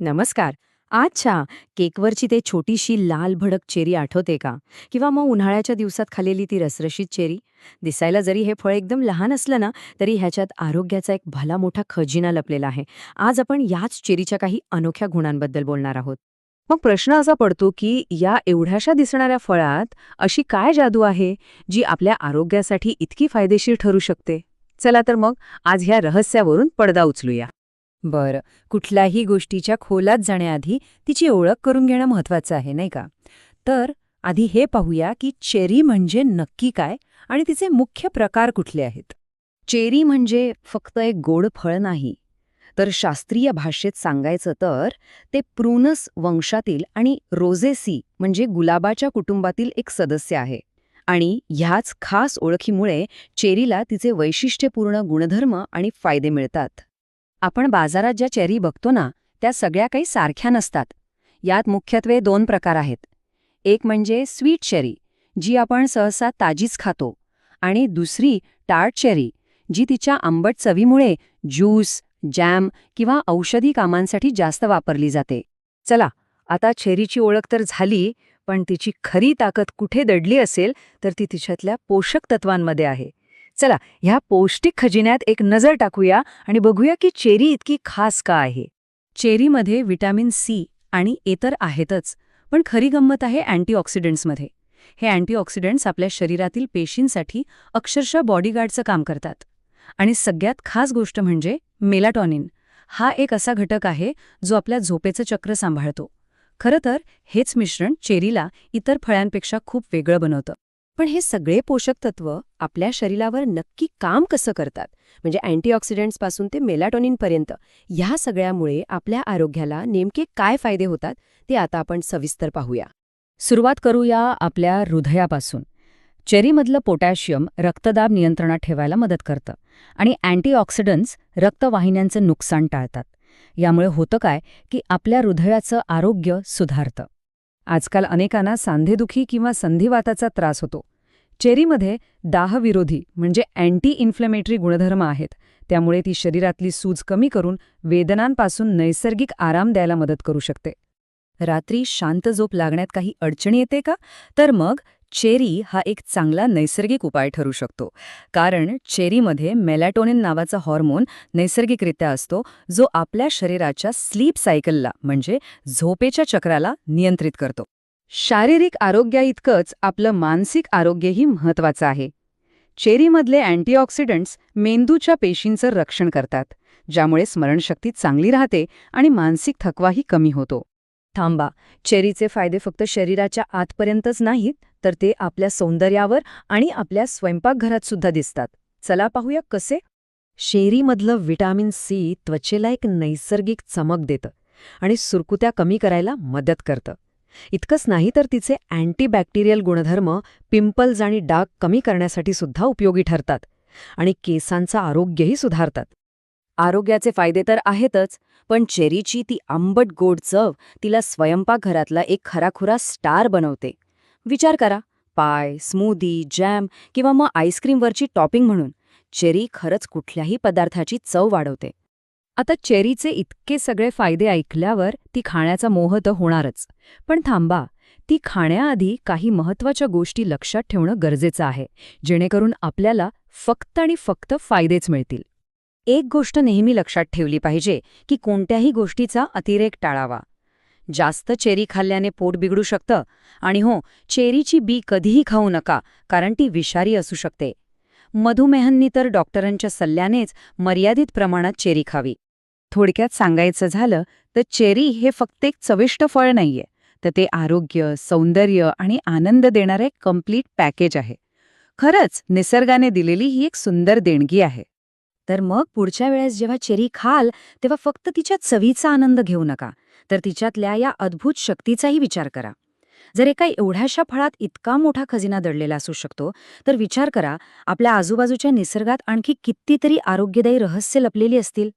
नमस्कार. अच्छा केकवरची ते छोटीशी लाल भडक चेरी आठवते का? किंवा मग उन्हाळ्याच्या दिवसात खालेली ती रसरशीत चेरी? दिसायला जरी हे फळ एकदम लहान असलं ना तरी ह्याच्यात आरोग्याचा एक भला मोठा खजिना लपलेला आहे. आज आपण याच चेरीच्या काही अनोख्या गुणांबद्दल बोलणार आहोत. मग प्रश्न असा पडतो की या एवढ्याशा दिसणाऱ्या फळात अशी काय जादू आहे जी आपल्या आरोग्यासाठी इतकी फायदेशीर ठरू शकते? चला तर मग आज ह्या रहस्यावरून पडदा उचलूया. बरं. कुठल्याही गोष्टीच्या खोलात जाण्याआधी तिची ओळख करून घेणं महत्वाचं आहे नाही का? तर आधी हे पाहूया की चेरी म्हणजे नक्की काय आणि तिचे मुख्य प्रकार कुठले आहेत. चेरी म्हणजे फक्त एक गोड फळ नाही. तर शास्त्रीय भाषेत सांगायचं तर ते प्रूनस वंशातील आणि रोझेसी म्हणजे गुलाबाच्या कुटुंबातील एक सदस्य आहे आणि ह्याच खास ओळखीमुळे चेरीला तिचे वैशिष्ट्यपूर्ण गुणधर्म आणि फायदे मिळतात. आपण बाजारात ज्या चेरी बघतो ना त्या सगळ्या काही सारख्या नसतात. यात मुख्यत्वे दोन प्रकार आहेत. एक म्हणजे स्वीट चेरी जी आपण सहसा ताजीच खातो आणि दुसरी टार्ट चेरी जी तिच्या आंबट चवीमुळे ज्यूस जॅम किंवा औषधी कामांसाठी जास्त वापरली जाते. चला आता चेरीची ओळख तर झाली पण तिची खरी ताकद कुठे दडली असेल तर ती तिच्यातल्या पोषक तत्वांमध्ये आहे. चला ह्या पौष्टिक खजिन्यात एक नजर टाकूया आणि बघूया की चेरी इतकी खास का आहे. चेरीमध्ये व्हिटॅमिन सी आणि इतर आहेतच पण खरी गंमत आहे अँटीऑक्सिडंट्समध्ये. हे अँटीऑक्सिडंट्स आपल्या शरीरातील पेशींसाठी अक्षरशः बॉडीगार्डचं काम करतात. आणि सगळ्यात खास गोष्ट म्हणजे मेलाटॉनिन. हा एक असा घटक आहे जो आपल्या झोपेचं चक्र सांभाळतो. खरं तर हेच मिश्रण चेरीला इतर फळांपेक्षा खूप वेगळं बनवतं. पण हे सगळे पोषक तत्व आपल्या शरीरावर नक्की काम कसं करतात? म्हणजे अँटीऑक्सिडंट्सपासून ते मेलाटॉनिनपर्यंत ह्या सगळ्यामुळे आपल्या आरोग्याला नेमके काय फायदे होतात ते आता आपण सविस्तर पाहूया. सुरुवात करूया आपल्या हृदयापासून. चेरीमधलं पोटॅशियम रक्तदाब नियंत्रणात ठेवायला मदत करतं आणि अँटीऑक्सिडंट्स रक्तवाहिन्यांचं नुकसान टाळतात. यामुळे होतं काय की आपल्या हृदयाचं आरोग्य सुधारतं. आजकाल अनेकांना सांधेदुखी किंवा संधिवाताचा त्रास होतो. चेरीमध्ये दाहविरोधी म्हणजे अँटी इन्फ्लेमेटरी गुणधर्म आहेत. त्यामुळे ती शरीरातली सूज कमी करून वेदनांपासून नैसर्गिक आराम द्यायला मदत करू शकते. रात्री शांत झोप लागण्यात काही अडचणी येते का? तर मग चेरी हा एक चांगला नैसर्गिक उपाय ठरू शकतो कारण चेरीमध्ये मेलॅटोनिन नावाचा हॉर्मोन नैसर्गिकरित्या असतो जो आपल्या शरीराच्या स्लीप सायकलला म्हणजे झोपेच्या चक्राला नियंत्रित करतो. शारीरिक आरोग्याइतकंच आपलं मानसिक आरोग्यही महत्वाचं आहे. चेरीमधले अँटीऑक्सिडंट्स मेंदूच्या पेशींचं रक्षण करतात ज्यामुळे स्मरणशक्ती चांगली राहते आणि मानसिक थकवाही कमी होतो. थांबा. चेरीचे फायदे फक्त शरीराच्या आतपर्यंतच नाहीत तर ते आपल्या सौंदर्यावर आणि आपल्या स्वयंपाकघरात सुद्धा दिसतात. चला पाहूया कसे? शेरीमधलं व्हिटॅमिन सी त्वचेला एक नैसर्गिक चमक देतं आणि सुरकुत्या कमी करायला मदत करतं. इतकंच नाही तर तिचे अँटीबॅक्टेरियल गुणधर्म पिंपल्स आणि डाग कमी करण्यासाठी सुद्धा उपयोगी ठरतात आणि केसांचं आरोग्यही सुधारतात. आरोग्याचे फायदे तर आहेतच पण चेरीची ती आंबट गोड चव तिला स्वयंपाकघरातला एक खराखुरा स्टार बनवते. विचार करा पाय स्मूदी जॅम किंवा मग आईस्क्रीमवरची टॉपिंग म्हणून चेरी खरंच कुठल्याही पदार्थाची चव वाढवते. आता चेरीचे इतके सगळे फायदे ऐकल्यावर ती खाण्याचा मोह तर होणारच. पण थांबा ती खाण्याआधी काही महत्त्वाच्या गोष्टी लक्षात ठेवणं गरजेचं आहे जेणेकरून आपल्याला फक्त आणि फक्त फायदेच मिळतील. एक गोष्ट नेहमी लक्षात ठेवली पाहिजे की कोणत्याही गोष्टीचा अतिरेक टाळावा. जास्त चेरी खाल्ल्याने पोट बिघडू शकतं आणि हो चेरीची बी कधीही खाऊ नका कारण ती विषारी असू शकते. मधुमेहांनी तर डॉक्टरांच्या सल्ल्यानेच मर्यादित प्रमाणात चेरी खावी. थोडक्यात सांगायचं झालं तर चेरी हे फक्त एक चविष्ट फळ नाहीये तर ते आरोग्य सौंदर्य आणि आनंद देणारे कंप्लीट पॅकेज आहे. खरंच निसर्गाने दिलेली ही एक सुंदर देणगी आहे. तर मग पुढच्या वेळेस जेव्हा चेरी खाल तेव्हा फक्त तिच्या चवीचा आनंद घेऊ नका तर तिच्यातल्या या अद्भुत शक्तीचाही विचार करा. जर एका एवढ्याशा फळात इतका मोठा खजिना दडलेला असू शकतो तर विचार करा आपल्या आजूबाजूच्या निसर्गात आणखी कितीतरी आरोग्यदायी रहस्य लपलेली असतील.